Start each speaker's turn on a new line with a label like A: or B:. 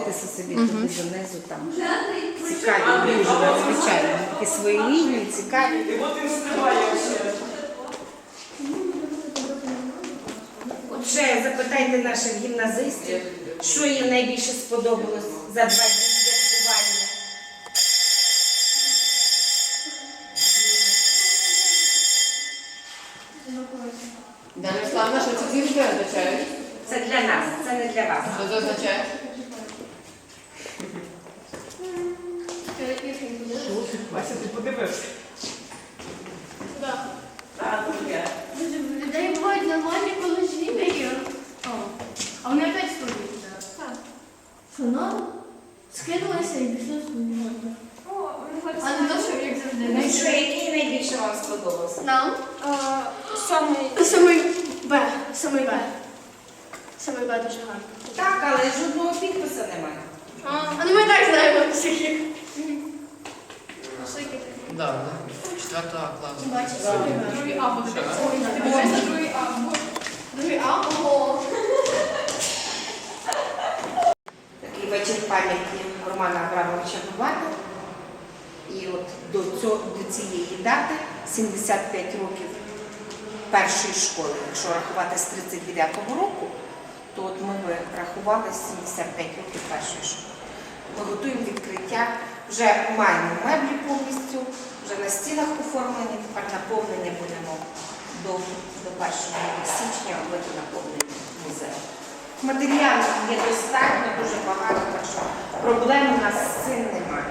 A: спуститися собі туди донизу там. Цікаві, дуже надзвичайно. Такі свої лінії, цікаві.
B: І от він стрибає ще.
A: Отже, запитайте наших гімназистів, що їм найбільше сподобалось за два дні святкування.
C: Дар'я Славна, що це зірки означають?
A: Це для нас, це не для вас.
C: Що це означає?
B: Вася, ти подивився. А.
D: В людей бувають нормальні положення. А вони опять студії зараз. Що? Скинулися і пішли студію. А не то, що як завжди.
A: Ну що, який найбільше вам сподобався?
D: Нам?
E: Сьомий.
D: Самий Б. Самий Б. Самий Б дуже гарно.
A: Так, але жодного підпису немає.
D: А ну ми так знаємо всіх.
C: Добре. Четвертого класу.
D: Бачиш,
E: Другий А буде. Другий А.
D: Другий А? Ого.
A: Такий вечір пам'яті Романа Абрамовича Бабата. І от до, цього, до цієї дати 75 років першої школи. Якщо рахувати з 39-го року, то от ми би рахували 75 років першої школи. Ми готуємо відкриття, вже маємо меблі повністю, вже на стінах оформлені, тепер наповнення будемо до, до 1 січня робити наповнення музею. Матеріалів є достатньо, дуже багато, так що проблем у нас з цим немає.